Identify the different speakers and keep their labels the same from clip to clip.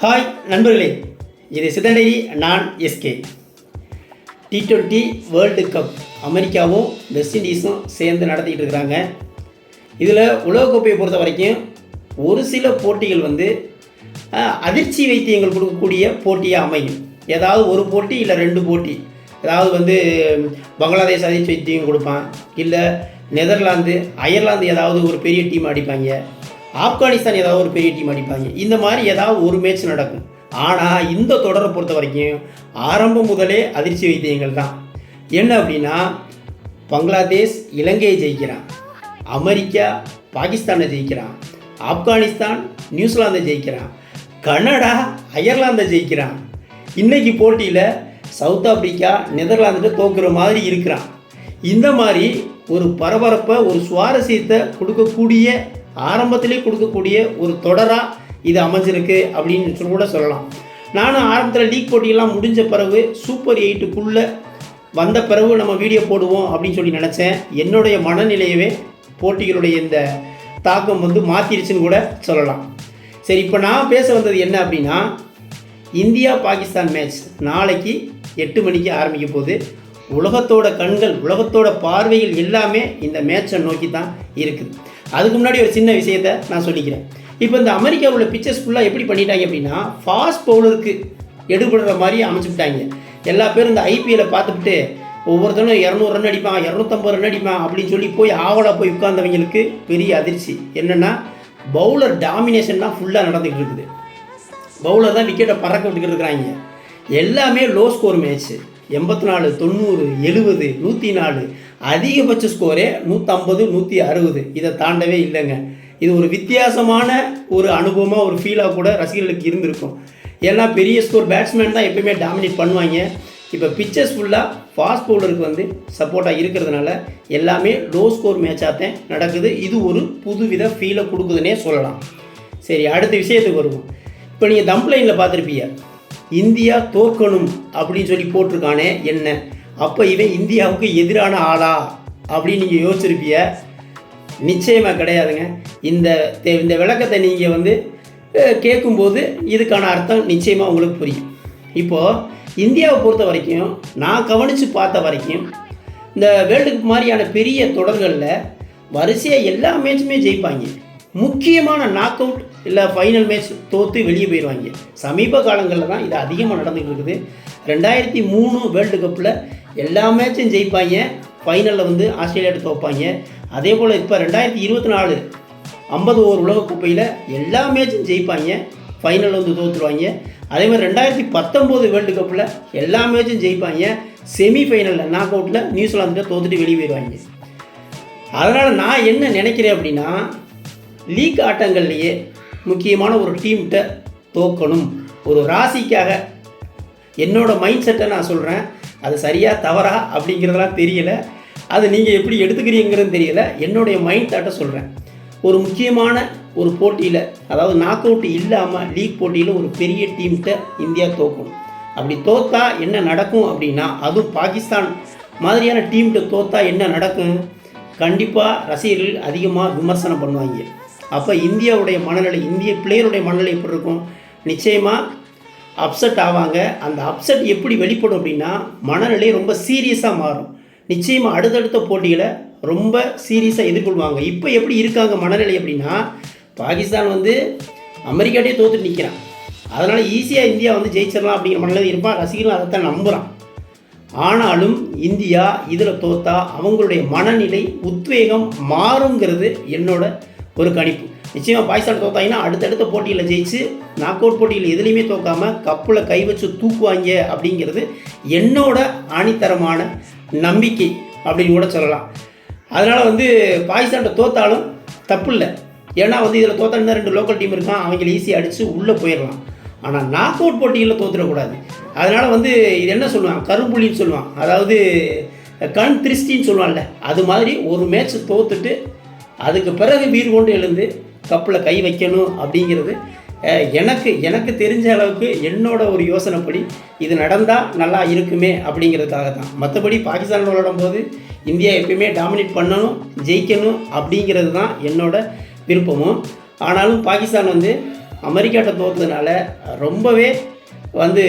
Speaker 1: Hi நண்பர்களே. இது சிதடரி நான் SK T twenty world cup அமெரிக்காவும் வெஸ்ட் இண்டீஸும் சேர்ந்து நடத்திக்கிட்டு இருக்கிறாங்க. இதில் உலகக்கோப்பையை பொறுத்த வரைக்கும் ஒரு சில போட்டிகள் வந்து அதிர்ச்சி வைத்தியங்கள் கொடுக்கக்கூடிய போட்டியாக அமையும். ஏதாவது ஒரு போட்டி இல்லை ரெண்டு போட்டி. ஏதாவது வந்து பங்களாதேஷ் அதிர்ச்சி வைத்தியம் கொடுப்பான். இல்லை நெதர்லாந்து அயர்லாந்து ஏதாவது ஒரு பெரிய டீம் அடிப்பாங்க. ஆப்கானிஸ்தான் ஏதாவது ஒரு பெரிய டீம் அடிப்பாங்க. இந்த மாதிரி ஏதாவது ஒரு மேட்ச் நடக்கும். ஆனால் இந்த தொடரை பொறுத்த வரைக்கும் ஆரம்பம் முதலே அதிர்ச்சி வைத்தியங்கள் தான். என்ன அப்படின்னா பங்களாதேஷ் இலங்கையை ஜெயிக்கிறான். அமெரிக்கா பாகிஸ்தானை ஜெயிக்கிறான். ஆப்கானிஸ்தான் நியூசிலாந்தை ஜெயிக்கிறான். கனடா அயர்லாந்தை ஜெயிக்கிறான். இன்றைக்கி போட்டியில் சவுத் ஆப்பிரிக்கா நெதர்லாந்துட்டு தோக்குற மாதிரி இருக்கிறான். இந்த மாதிரி ஒரு பரபரப்பை ஒரு சுவாரஸ்யத்தை கொடுக்கக்கூடிய ஆரம்பத்திலே கொடுக்கக்கூடிய ஒரு தொடராக இது அமைஞ்சிருக்கு அப்படின்னு சொல்லி கூட சொல்லலாம். நானும் ஆரம்பத்தில் லீக் போட்டியெல்லாம் முடிஞ்ச பிறகு சூப்பர் எயிட்டுக்குள்ளே வந்த பிறகு நம்ம வீடியோ போடுவோம் அப்படின்னு சொல்லி நினச்சேன். என்னுடைய மனநிலையவே போட்டிகளுடைய இந்த தாக்கம் வந்து மாற்றிருச்சுன்னு கூட சொல்லலாம். சரி இப்போ நான் பேச வந்தது என்ன அப்படின்னா இந்தியா பாகிஸ்தான் மேட்ச் நாளைக்கு எட்டு மணிக்கு ஆரம்பிக்க போது உலகத்தோட கண்கள் உலகத்தோட பார்வைகள் எல்லாமே இந்த மேட்சை நோக்கி தான் இருக்குது. அதுக்கு முன்னாடி ஒரு சின்ன விஷயத்த நான் சொல்லிக்கிறேன். இப்போ இந்த அமெரிக்காவில் உள்ள பிக்சர்ஸ் ஃபுல்லாக எப்படி பண்ணிட்டாங்க அப்படின்னா ஃபாஸ்ட் பவுலருக்கு எடுபடுற மாதிரி அமைச்சுக்கிட்டாங்க. எல்லா பேரும் இந்த ஐபிஎல்லை பார்த்துட்டு ஒவ்வொருத்தரும் இரநூறு ரன் அடிப்பான் இரநூத்தம்பது ரன் அடிப்பான் அப்படின்னு சொல்லி போய் ஆவலாக போய் உட்கார்ந்தவங்களுக்கு பெரிய அதிர்ச்சி. என்னென்னா பவுலர் டாமினேஷன் தான் ஃபுல்லாக நடந்துக்கிட்டு இருக்குது. பவுலர் தான் விக்கெட்டை பறக்க விட்டுக்கிட்டு இருக்கிறாங்க. எல்லாமே லோ ஸ்கோர் மேட்ச்சு எண்பத்தி நாலு தொண்ணூறு எழுபது நூற்றி நாலு அதிகபட்ச ஸ்கோரே நூற்றம்பது நூற்றி அறுபது இதை தாண்டவே இல்லைங்க. இது ஒரு வித்தியாசமான ஒரு அனுபவமாக ஒரு ஃபீலாக கூட ரசிகர்களுக்கு இருந்திருக்கும். ஏன்னா பெரிய ஸ்கோர் பேட்ஸ்மேன் தான் எப்பயுமே டாமினேட் பண்ணுவாங்க. இப்போ பிச்சர்ஸ் ஃபுல்லாக ஃபாஸ்ட் பவுலருக்கு வந்து சப்போர்ட்டாக இருக்கிறதுனால எல்லாமே லோ ஸ்கோர் மேட்சாக தான் நடக்குது. இது ஒரு புதுவித ஃபீலை கொடுக்குதுன்னே சொல்லலாம். சரி அடுத்த விஷயத்துக்கு வருவோம். இப்போ நீங்கள் தம்ப்ளைனில் பார்த்துருப்பீங்க. இந்தியா தோற்கணும் அப்படின்னு சொல்லி போட்டிருக்கானே என்ன? அப்போ இவன் இந்தியாவுக்கு எதிரான ஆளா? அப்படின்னு நீங்கள் யோசிச்சிருப்பிய நிச்சயமாக கிடையாதுங்க. இந்த தே- இந்த விளக்கத்தை நீங்கள் வந்து கேட்கும்போது இதுக்கான அர்த்தம் நிச்சயமாக உங்களுக்கு புரியும். இப்போது இந்தியாவை பொறுத்த வரைக்கும் நான் கவனித்து பார்த்த வரைக்கும் இந்த வேர்ல்டு மாதிரியான பெரிய தொடர்களில் வரிசையாக எல்லா மேட்சுமே ஜெயிப்பாங்க. முக்கியமான நாக் அவுட் இல்லை ஃபைனல் மேட்ச் தோற்று வெளியே போயிடுவாங்க சமீப காலங்களில் தான் இது அதிகமாக நடந்துகிட்டு இருக்குது. ரெண்டாயிரத்தி மூணு வேர்ல்டு கப்பில் எல்லா மேட்சும் ஜெயிப்பாங்க. ஃபைனலில் வந்து ஆஸ்திரேலியாட்ட தோப்பாங்க. அதே போல் இப்போ ரெண்டாயிரத்தி இருபத்தி நாலு ஐம்பது ஓவர் உலகக்கோப்பையில் எல்லா மேட்சும் ஜெயிப்பாங்க. ஃபைனல் வந்து தோற்றுருவாங்க அதே மாதிரி ரெண்டாயிரத்தி பத்தொம்போது வேர்ல்டு கப்பில் எல்லா மேட்சும் ஜெயிப்பாங்க. செமி ஃபைனலில் நாக் அவுட்டில் நியூசிலாந்துகிட்ட தோத்துட்டு வெளியே போயிடுவாங்க அதனால் நான் என்ன நினைக்கிறேன் அப்படின்னா லீக் ஆட்டங்கள்லேயே முக்கியமான ஒரு டீம்கிட்ட தோக்கணும். ஒரு ராசிக்காக என்னோடய மைண்ட் செட்டை நான் சொல்கிறேன் அது சரியாக தவறா அப்படிங்கிறதெல்லாம் தெரியல. அது நீங்கள் எப்படி எடுத்துக்கிறீங்கிறது தெரியல. என்னுடைய மைண்ட் தாட்டை சொல்கிறேன் ஒரு முக்கியமான ஒரு போட்டியில் அதாவது நாக் அவுட் இல்லாமல் லீக் போட்டியில் ஒரு பெரிய டீம்கிட்ட இந்தியா தோக்கணும். அப்படி தோத்தா என்ன நடக்கும் அப்படின்னா அதுவும் பாகிஸ்தான் மாதிரியான டீம்கிட்ட தோத்தா என்ன நடக்கும்? கண்டிப்பாக ரசிகர்கள் அதிகமாக விமர்சனம் பண்ணுவாங்க. அப்போ இந்தியாவுடைய மனநிலை இந்திய பிளேயருடைய மனநிலை எப்படி இருக்கும்? நிச்சயமாக அப்செட் ஆவாங்க. அந்த அப்செட் எப்படி வெளிப்படும் அப்படின்னா மனநிலை ரொம்ப சீரியஸாக மாறும். நிச்சயமாக அடுத்தடுத்த போட்டிகளை ரொம்ப சீரியஸாக எதிர்கொள்வாங்க. இப்போ எப்படி இருக்காங்க மனநிலை அப்படின்னா பாகிஸ்தான் வந்து அமெரிக்காட்டே தோற்று நிற்கிறான் அதனால் ஈஸியாக இந்தியா வந்து ஜெயிச்சிடலாம் அப்படிங்கிற மனநிலை இருப்பான். ரசிகர்களும் அதைத்தான் நம்புகிறான் ஆனாலும் இந்தியா இதில் தோத்தா அவங்களுடைய மனநிலை உத்வேகம் மாறுங்கிறது என்னோட ஒரு கணிப்பு. நிச்சயமாக பாகிஸ்தான் தோத்தாங்கன்னா அடுத்தடுத்த போட்டியில் ஜெயிச்சு நாக் அவுட் போட்டியில் எதுலேயுமே தோக்காம கப்பில் கை வச்சு தூக்குவாங்க அப்படிங்கிறது என்னோட ஆணித்தரமான நம்பிக்கை அப்படின்னு கூட சொல்லலாம். அதனால் வந்து பாகிஸ்தான்கிட்ட தோத்தாலும் தப்பு இல்லை. ஏன்னா வந்து இதில் தோத்தாலும் ரெண்டு லோக்கல் டீம் இருக்கான் அவங்கள ஈஸியாக அடித்து உள்ளே போயிடலாம். ஆனால் நாக் அவுட் போட்டிகளில் தோத்துடக்கூடாது. அதனால் வந்து இது என்ன சொல்லுவான் கரும்புள்ளின்னு சொல்லுவான் அதாவது கண் திருஷ்டின்னு சொல்லுவான்ல அது மாதிரி ஒரு மேட்ச் தோத்துட்டு அதுக்கு பிறகு வீர் கொண்டு எழுந்து கப்பில் கை வைக்கணும் அப்படிங்கிறது எனக்கு எனக்கு தெரிஞ்ச அளவுக்கு என்னோட ஒரு யோசனைப்படி இது நடந்தால் நல்லா இருக்குமே அப்படிங்கிறதுக்காக தான் மற்றபடி பாகிஸ்தான் விளையாடும் போது இந்தியா எப்பயுமே டாமினேட் பண்ணணும் ஜெயிக்கணும் அப்படிங்கிறது தான் என்னோட விருப்பமும். ஆனாலும் பாகிஸ்தான் வந்து அமெரிக்காட்ட தோத்ததுனால ரொம்பவே வந்து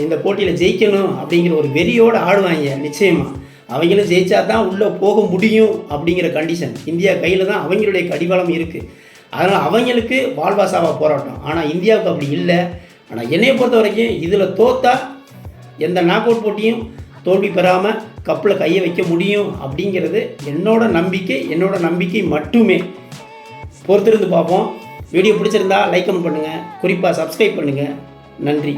Speaker 1: இந்த போட்டியில் ஜெயிக்கணும் அப்படிங்கிற ஒரு வெறியோடு ஆடுவாங்க நிச்சயமாக அவங்களும் ஜெயிச்சா தான் உள்ளே போக முடியும் அப்படிங்கிற கண்டிஷன் இந்தியா கையில் தான் அவங்களுடைய கடிவாளம் இருக்குது அதனால் அவங்களுக்கு வாழ்வாசாவாக போராட்டம். ஆனால் இந்தியாவுக்கு அப்படி இல்லை. ஆனால் என்னையை பொறுத்த வரைக்கும் இதில் தோத்தா எந்த நாக் அவுட் போட்டியும் தோல்வி பெறாமல் கப்பில் கையை வைக்க முடியும் அப்படிங்கிறது என்னோட நம்பிக்கை என்னோட நம்பிக்கை மட்டுமே. பொறுத்திருந்து பார்ப்போம். வீடியோ பிடிச்சிருந்தா லைக் கமெண்ட் பண்ணுங்கள் குறிப்பாக சப்ஸ்கிரைப் பண்ணுங்கள் நன்றி.